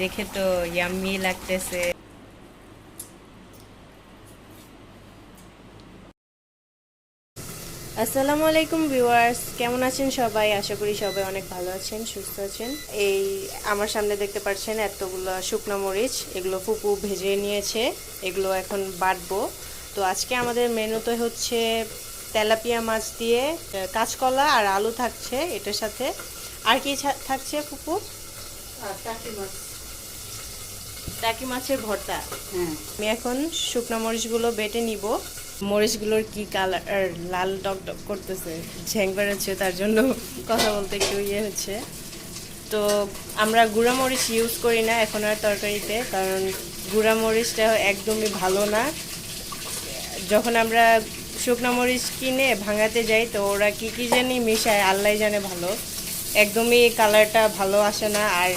দেখে তো ইয়াম্মি লাগতেছে। আসসালামু আলাইকুম ভিউয়ার্স কেমন আছেন সবাই? আশা করি সবাই অনেক ভালো আছেন সুস্থ আছেন। এই আমার সামনে দেখতে পাচ্ছেন এতগুলো শুকনো মরিচ এগুলো ফুপু ভেজে নিয়েছে এগুলো এখন বাটবো। তো আজকে আমাদের মেনুতে হচ্ছে তেলাপিয়া মাছ দিয়ে কাঁচকলা আর আলু থাকছে এটার সাথে। আর কি থাকছে ফুপু? আর টাকি মাছ। টাকি মাছের ভর্তা। হ্যাঁ। আমি এখন শুকনো মরিচগুলো বেটে নিব। মরিচগুলোর কি কালার লাল টক টক করতেছে ঝ্যাং বেরোচ্ছে তার জন্য কথা বলতে একটু ইয়ে হচ্ছে। তো আমরা গুঁড়া মরিচ ইউজ করি না এখন আর তরকারিতে কারণ গুঁড়া মরিচটা একদমই ভালো না। যখন আমরা শুকনো মরিচ কিনে ভাঙাতে যাই তো ওরা কি কি জানি মিশায় আল্লাহ জানে ভালো। একদমই কালারটা ভালো আসে না আর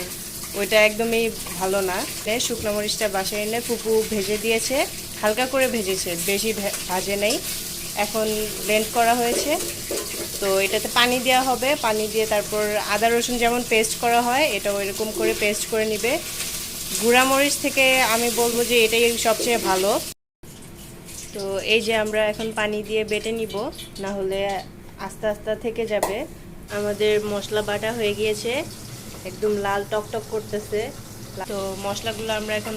ওইটা একদমই ভালো না। শুকনো মরিচটা বাসায় এনে ফুপু ভেজে দিয়েছে। হালকা করে ভেজেছে, বেশি ভাজে নেই। এখন ব্লেন্ড করা হয়েছে। তো এটাতে পানি দেওয়া হবে। পানি দিয়ে তারপর আদা, রসুন যেমন পেস্ট করা হয় এটা ওইরকম করে পেস্ট করে নিবে। গুঁড়া মরিচ থেকে আমি বলব যে এটাই সবচেয়ে ভালো। তো এই যে আমরা এখন পানি দিয়ে বেটে নিব না হলে আস্তে আস্তে থেকে যাবে। আমাদের মশলা বাটা হয়ে গিয়েছে। একদম লাল টক টক করতেছে। তো মশলাগুলো আমরা এখন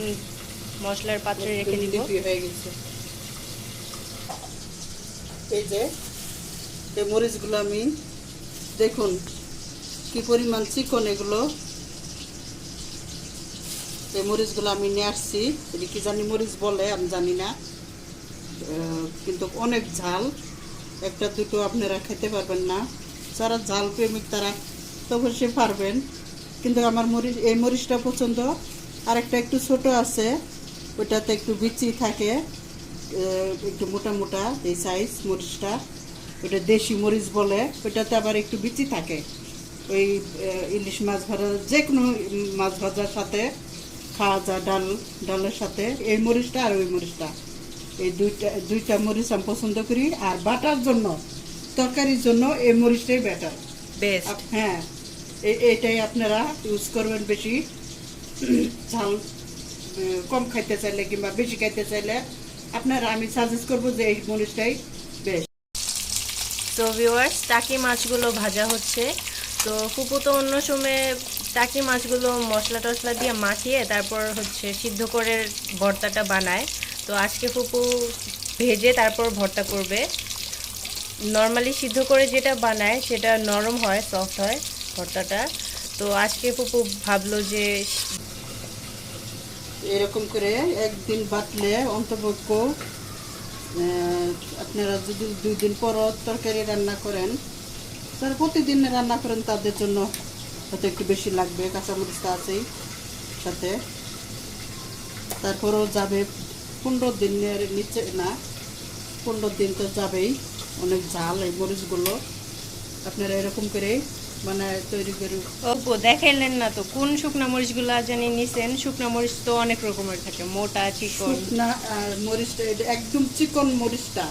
মশলার পাত্রে রেখে দিব। হয়ে গেছে। এই যে এই মরিচগুলো আমি দেখুন কি পরিমাণ চিকন এগুলো। এই মরিচগুলো আমি নিয়ে আসছি। এটা কি জানি মরিচ বলে আমি জানি না। কিন্তু অনেক ঝাল। একটা দুটো আপনারা খেতে পারবেন না। যারা ঝাল প্রেমিক তারা তো অবশ্যই পারবেন। কিন্তু আমার মরিচ এই মরিচটা পছন্দ। আর একটা একটু ছোট আছে ওটাতে একটু বিচি থাকে একটু মোটা মোটা এই সাইজ মরিচটা। ওটা দেশি মরিচ বলে ওটাতে আবার একটু বিচি থাকে। ওই ইলিশ মাছ ভাজা যে কোনো মাছ ভাজার সাথে খাওয়া যায় ডাল ডালের সাথে এই মরিচটা আর ওই মরিচটা। এই দুইটা দুইটা মরিচ আমি পছন্দ করি আর বাটার জন্য তরকারির জন্য এই মরিচটাই বেটার বেস্ট হ্যাঁ। এটাই আপনারা ইউজ করবেন বেশি। ঝাল কম খাইতে চাইলে কিংবা বেশি খাইতে চাইলে আপনারা আমি সাজেস্ট করব যে এই মরিচটাই বেশ তো ভিউয়ার্স টাকি মাছগুলো ভাজা হচ্ছে। তো ফুপু তো অন্য সময় টাকি মাছগুলো মশলা টশলা দিয়ে মাখিয়ে তারপর হচ্ছে সিদ্ধ করে ভর্তাটা বানায়। তো আজকে ফুপু ভেজে তারপর ভর্তা করবে। নর্মালি সিদ্ধ করে যেটা বানায় সেটা নরম হয় সফট হয়। ভর্তাটা। তো আজকে ফুপু ভাবলো যে এরকম করে একদিন বাটলে অন্তপক্ষ আপনারা যদি দুই দিন পর তরকারি রান্না করেন তারা প্রতিদিন রান্না করেন, তাদের জন্য হয়তো একটু বেশি লাগবে, কাঁচামরিচ তো আছেই সাথে। তারপরেও যাবে পনেরো দিনের নিচে, না, পনেরো দিন তো যাবেই, অনেক ঝাল এই মরিচগুলো। আপনারা এরকম করে মানে তৈরি করে। অপু দেখাইলেন না তো কোন শুকনা মরিচগুলো জানি নিছেন? শুকনা মরিচ তো অনেক রকমের থাকে মোটা চিকন। শুকনা মরিচটা এটা একদম চিকন মরিচটা।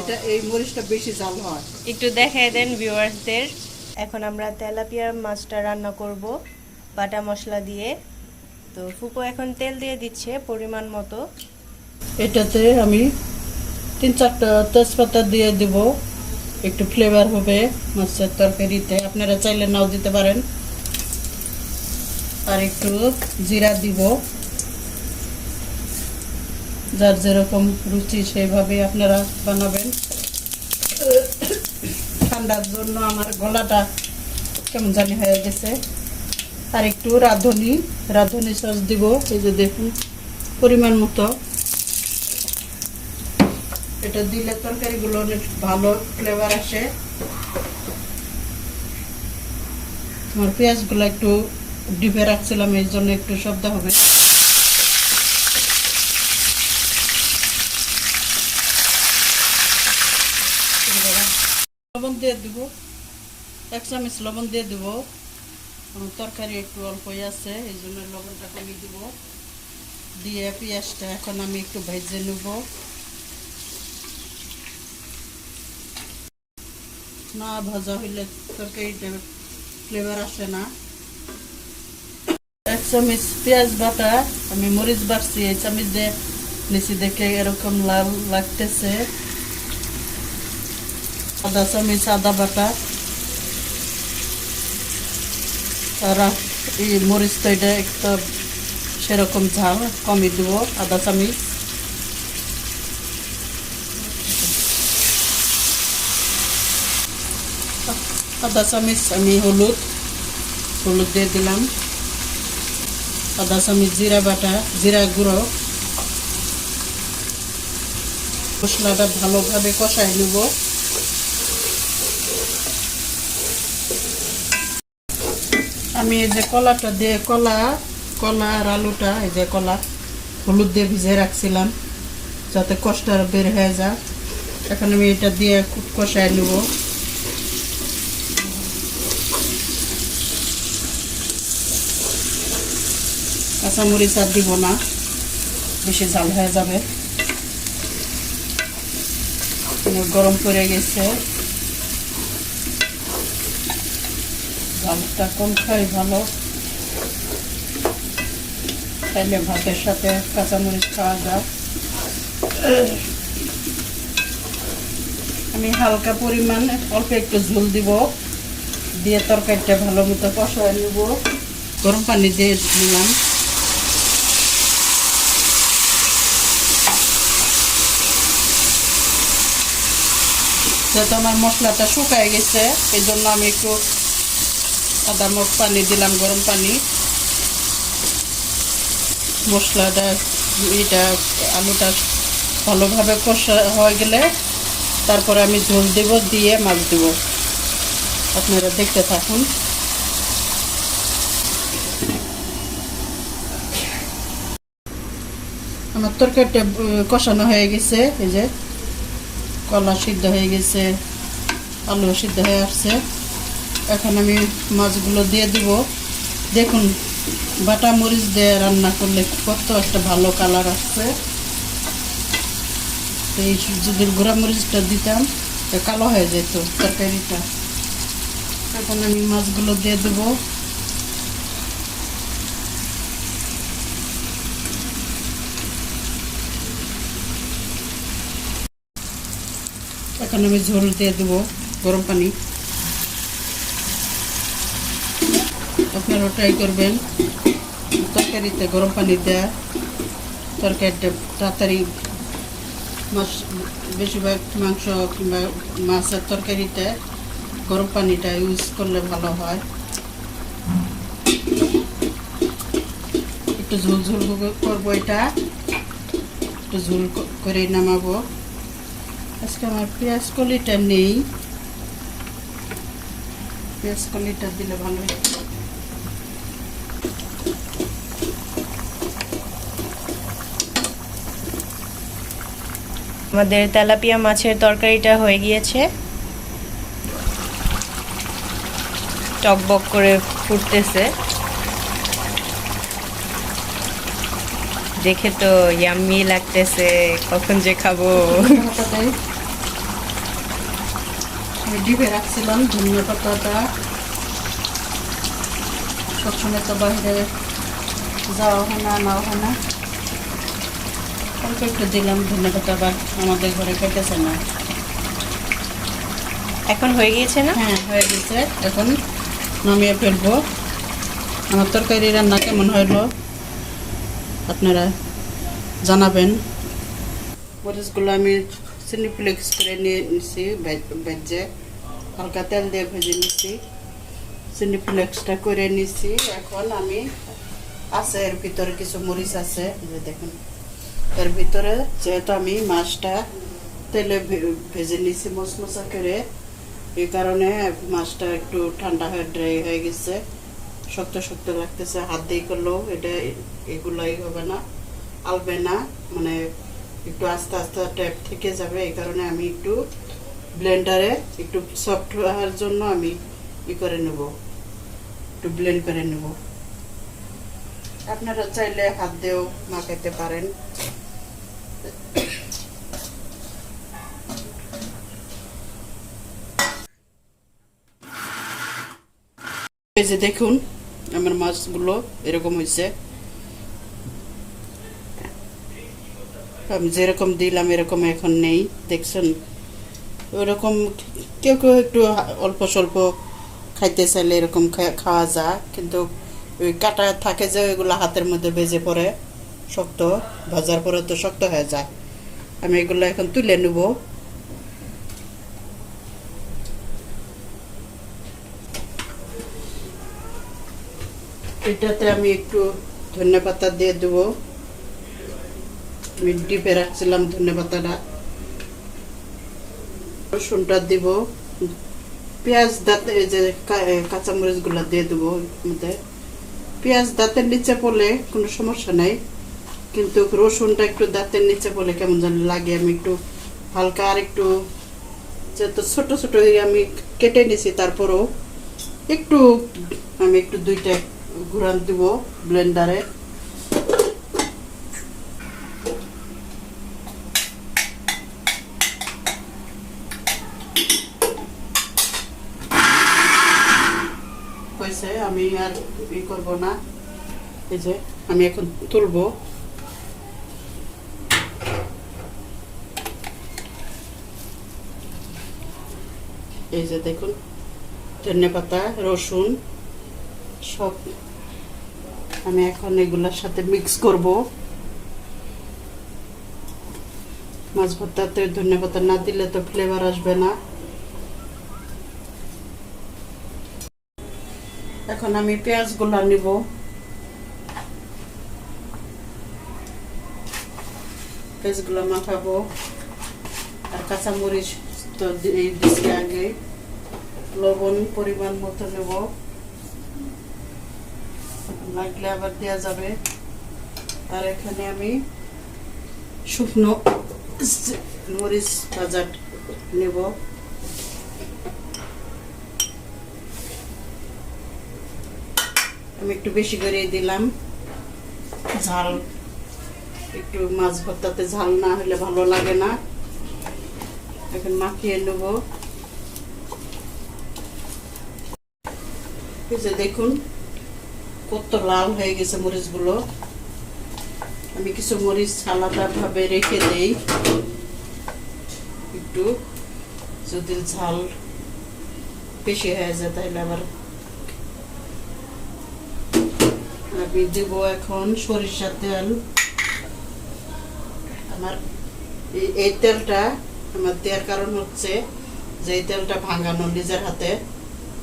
এটা এই মরিচটা বেশি ঝাল হয়। একটু দেখাই দেন ভিউয়ার্সদের। এখন আমরা তেলাপিয়া মাছটা রান্না করব বাটা মশলা দিয়ে। তো ফুপো এখন তেল দিয়ে দিচ্ছে পরিমাণ মতো। এটাতে আমি তিন চারটা তেজপাতা দিয়ে দেব। একটু ফ্লেভার হবে মাছের তরকারিতে। আপনারা চাইলে নাও দিতে পারেন। আর একটু জিরা দিব। যার যেরকম রুচি সেইভাবে আপনারা বানাবেন। ঠান্ডার জন্য আমার গলাটা কেমন জানি হয়ে গেছে। আর একটু রাঁধুনি। রাঁধুনি সস দিব। এই যে দেখুন, পরিমাণ মতো। এটা দিলে তরকারিগুলো অনেক ভালো ফ্লেভার আসে। আমার পেঁয়াজগুলো একটু ডিপে রাখছিলাম এই জন্য একটু শব্দ হবে। লবণ দিয়ে দিব, এক চামচ লবণ দিয়ে দিব। তরকারি একটু অল্পই আছে, এই জন্য লবণটা কমিয়ে দিব। দিয়ে পেঁয়াজটা এখন আমি একটু ভেজে নেব। না, ভাজা হইলে তরকারিটা ফ্লেভার আসে না। এক চামচ পেঁয়াজ বাটা, আমি মরিচ বাড়ছি এই চামচ দিয়ে নিচে দেখে এরকম লাল লাগতেছে। আদা চামচ আদা বাটা, আর এই মরিচ তো এটা একটা সেরকম ঝাল, কমই দেবো আদা চামচ। আদা চামচ আমি হলুদ হলুদ দিয়ে দিলাম। আদা চামচ জিরা বাটা, জিরা গুঁড়ো। মশলাটা ভালোভাবে কষাই নেব। আমি এই যে কলাটা দিয়ে, কলা কলা আর আলুটা, এই যে কলা, হলুদ দিয়ে ভিজে রাখছিলাম, যাতে কষ্টটা বের হয়ে যায়। এখন আমি এটা দিয়ে খুব কষাই নেব। কাঁচামরিচ আর দিব না। বেশি ঝাল হয়ে যাবে। গরম পড়ে গেছে। ঝালটা কম খাই ভালো? খাইলে ভাতের সাথে কাঁচামরিচ খাওয়া যায় আমি হালকা পরিমাণ অল্প একটু ঝোল দিব। দিয়ে তরকারিটা ভালো মতো কষায় নেব। গরম পানি দিয়ে দিলাম। যেহেতু আমার মশলাটা শুকায় গেছে এই জন্য আমি একটু আদা মুখ পানি দিলাম, গরম পানি। মশলাটা, এটা আলুটা ভালোভাবে কষা হয়ে গেলে তারপরে আমি ঝোল দেব, দিয়ে মাছ দেব। আপনারা দেখতে থাকুন। আমার তরকারিটা কষানো হয়ে গেছে, এই যে। কলা সিদ্ধ হয়ে গেছে আলু সিদ্ধ হয়ে আসছে। এখন আমি মাছগুলো দিয়ে দিব। দেখুন, বাটা মরিচ দিয়ে রান্না করলে কত একটা ভালো কালার আসছে। এই যদি গুঁড়া মরিচটা দিতাম কালো হয়ে যেত তরকারিটা। এখন আমি মাছগুলো দিয়ে দেবো। এখন আমি ঝোল দিয়ে দেবো গরম পানি। আপনারা ট্রাই করবেন। তরকারিতে গরম পানি দেয়া, তরকারিটা তাড়াতাড়ি মাছ, বেশিরভাগ মাংস কিংবা মাছের তরকারিতে গরম পানিটা ইউজ করলে ভালো হয়। একটু ঝোল ঝোল করব এটা। একটু ঝোল করে নামাবো। আজকে আমার পেঁয়াজ কলিটা নেই। পেঁয়াজ কলিটা দিলে ভালো। আমাদের তেলাপিয়া মাছের তরকারিটা হয়ে গিয়েছে। টকবক করে ফুটতেছে। দেখে তো ইয়াম্মি লাগতেছে কখন যে খাব। ডিপে রাখছিলাম ধনিয়া পাতাটা। সবসময় তো বাইরে যাওয়া হয় না নাও হয় না। অল্প একটু দিলাম ধনিয়া পাতা আবার আমাদের ঘরে খাইতেছে না। এখন হয়ে গিয়েছে না? হ্যাঁ হয়ে গেছে এখন নামিয়ে ফেলব। আমার তরকারি রান্না কেমন হইল? আপনারা জানাবেন। মরিচগুলো আমি চিনি ফ্লেক্স করে নিয়ে নিছি ভেজে। হালকা তেল দিয়ে ভেজে নিছি। চিনি ফ্লেক্সটা করে নিছি। এখন আমি আছে এর ভিতরে কিছু মরিচ আছে যে দেখুন। এর ভিতরে যেহেতু আমি মাছটা তেলে ভেজে নিছি মশমশা করে, এই কারণে মাছটা একটু ঠান্ডা হয়ে ড্রাই হয়ে গেছে। শক্ত শক্ত লাগতেছে, হাত দিয়ে করলেও এটা এগুলাই হবে না, আলবে না মানে একটু আস্তে আস্তে ট্যাপ থেকে যাবে, এই কারণে আমি একটু ব্লেন্ডারে একটু সফট হওয়ার জন্য আমি ই করে নেব, একটু ব্লেন্ড করে নেব। আপনারা চাইলে হাত দিয়েও মাখাইতে পারেন। এই যে দেখুন, আমার মাছগুলো এরকম হয়েছে আমি যেরকম দিলাম এরকম এখন নেই, দেখছেন? ওরকম কেউ কেউ একটু অল্প স্বল্প খাইতে চাইলে এরকম খাওয়া যায়। কিন্তু ওই কাটা থাকে যে ওইগুলো হাতের মধ্যে বেজে পড়ে শক্ত, ভাজার পরে তো শক্ত হয়ে যায়। আমি এগুলো এখন তুলে নেব। এটাতে আমি একটু ধনে পাতা দিয়ে দেবো। আমি ডিপে রাখছিলাম ধনে পাতাটা। রসুনটা দিব, পেঁয়াজ দাঁতে যে কাঁচামরিচগুলো দিয়ে দেবো মধ্যে। পেঁয়াজ দাঁতের নিচে পড়লে কোনো সমস্যা নাই, কিন্তু রসুনটা একটু দাঁতের নিচে পড়লে কেমন যেন লাগে। আমি একটু হালকা আর একটু যেহেতু ছোট ছোট আমি কেটে নিছি, তারপরও একটু আমি একটু দুইটা ঘুরান দিব ব্লেন্ডারে হয়েছে আমি আর ই করব না। এই যে, আমি এখন তুলবো। এই যে দেখুন, ধনে পাতা, রসুন, সব আমি এখন এগুলোর সাথে মিক্স করব। মাছ ভর্তাতে ধনে পাতা না দিলে তো ফ্লেভার আসবে না। এখন আমি পেঁয়াজগুলো নিব। পেঁয়াজগুলো মাখাবো। আর কাঁচামরিচ তো দিচ্ছি আগে। লবণ পরিমাণ মতো নেব। লাগলে আবার দেওয়া যাবে। আর এখানে আমি শুকনো মরিচ ভাজা নেব। আমি একটু বেশি করে দিলাম। ঝাল, একটু মাছ ভর্তাতে ঝাল না হলে ভালো লাগে না। এখন মাখিয়ে নেব। দেখুন, কত লাল হয়ে গেছে মরিচগুলো। আমি কিছু মরিচ আলাদা ভাবে রেখে দেই। একটু, যদি ঝাল বেশি হয়ে যায় তাহলে আবার আমি দেব এখন সরিষার তেল। আমার এই- তেলটা আমার দেওয়ার কারণ হচ্ছে যে এই তেলটা ভাঙানো নিজের হাতে।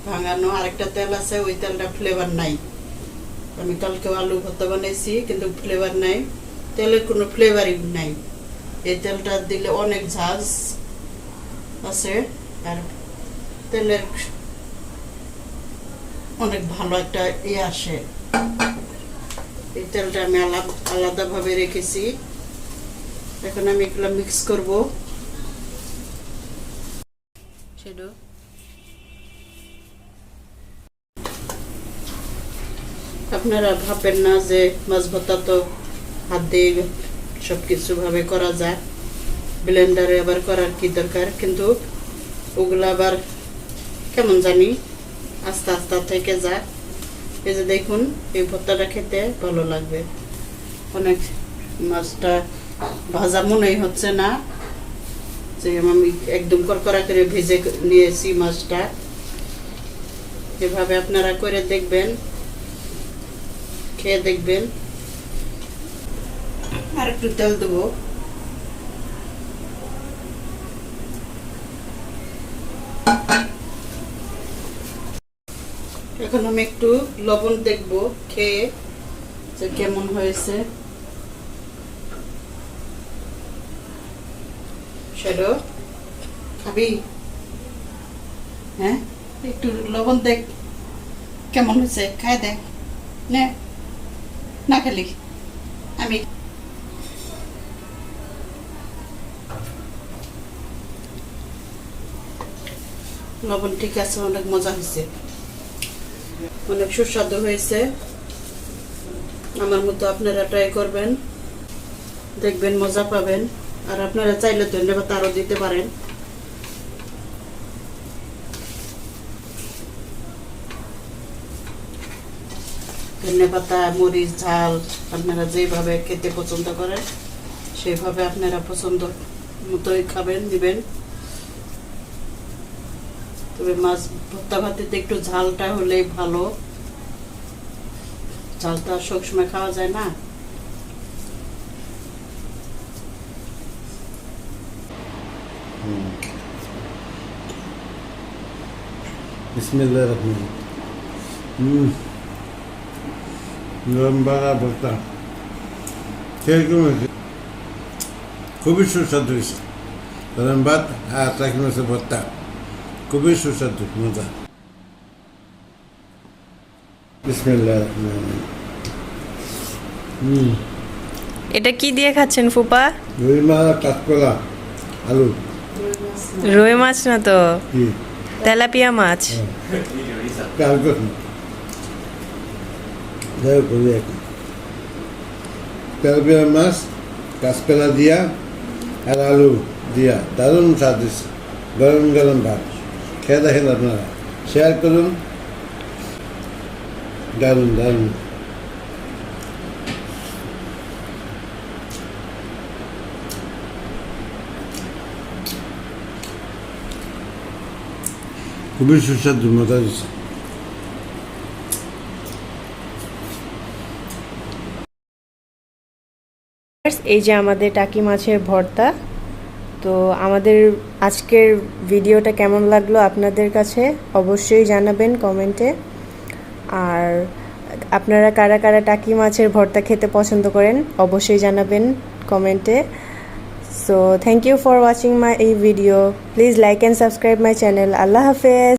ভাঙানো আরেকটা তেল আছে, ওই তেলটা ফ্লেভার নাই। আমি কালকেও আলু ভর্তা বানাইছি, কিন্তু ফ্লেভার নাই। তেলের কোনো ফ্লেভারই নাই। এই তেলটা দিলে অনেক ঝাঁজ আছে, আর তেলের অনেক ভালো একটা ইয়ে আসে। এই তেলটা আমি আলাদা আলাদাভাবে রেখেছি। এখন আমি এগুলো মিক্স করব। সেটা আপনারা ভাবেন না যে মাছ ভর্তা তো হাত দিয়ে সব কিছু ভাবে করা যায়। ব্লেন্ডারে আবার করার কি দরকার? কিন্তু ওগুলো আবার কেমন জানি আস্তে আস্তে থেকে যায়। এই যে দেখুন, এই ভর্তাটা খেতে ভালো লাগবে। অনেক মাছটা ভাজা মনেই হচ্ছে না। যে আমি একদম করকরা করে ভেজে নিয়েছি মাছটা। এভাবে আপনারা করে দেখবেন, খেয়ে দেখবেন। আর একটু তেল দেবো। এখন আমি একটু লবণ দেখব, খেয়ে যে কেমন হয়েছে। খাবি হ্যাঁ? একটু লবণ দেখ, কেমন হয়েছে? খায় দেখ। নে, না খেলি। আমি লবণ ঠিক আছে, অনেক মজা হয়েছে। অনেক সুস্বাদু হয়েছে। আমার মতো আপনারা ট্রাই করবেন। দেখবেন, মজা পাবেন। আর আপনারা চাইলে ধন্যবাদ আরও দিতে পারেন। পাতা মরিচ, ঝাল, আপনারা যেভাবে খেতে পছন্দ করেন সেইভাবে আপনারা পছন্দ মতোই খাবেন, দিবেন। তবে মাছ ভর্তা ভাতিতে একটু ঝালটা হলেই ভালো। ঝালটা সবসময় খাওয়া যায় না? ভর্তা। সেরকম হয়েছে। খুবই সুস্বাদু হয়েছে। ভাত আর টাকি ভর্তা। খুবই সুস্বাদু মজা। বিসমিল্লাহ হুম। এটা কি দিয়ে খাচ্ছেন ফুপা? রুই মাছ কাঁচকলা আলু। রুই মাছ না তো? তেলাপিয়া মাছ। এখন। তেলপিয়া মাছ কাঁচকলা দিয়া আর আলু দিয়া। দারুণ স্বাদ গরম গরম ভাত। খেয়ে দেখেন আপনারা শেয়ার করুন দারুণ দারুণ খুবই সুস্বাদু মজা দিচ্ছে এই যে আমাদের টাকি মাছের ভর্তা। তো আমাদের আজকের ভিডিওটা কেমন লাগল আপনাদের কাছে? অবশ্যই জানাবেন কমেন্টে। আর আপনারা কারা কারা টাকি মাছের ভর্তা খেতে পছন্দ করেন, অবশ্যই জানাবেন কমেন্টে। So thank you for watching my এই video please like and subscribe my channel আল্লাহ হাফেজ।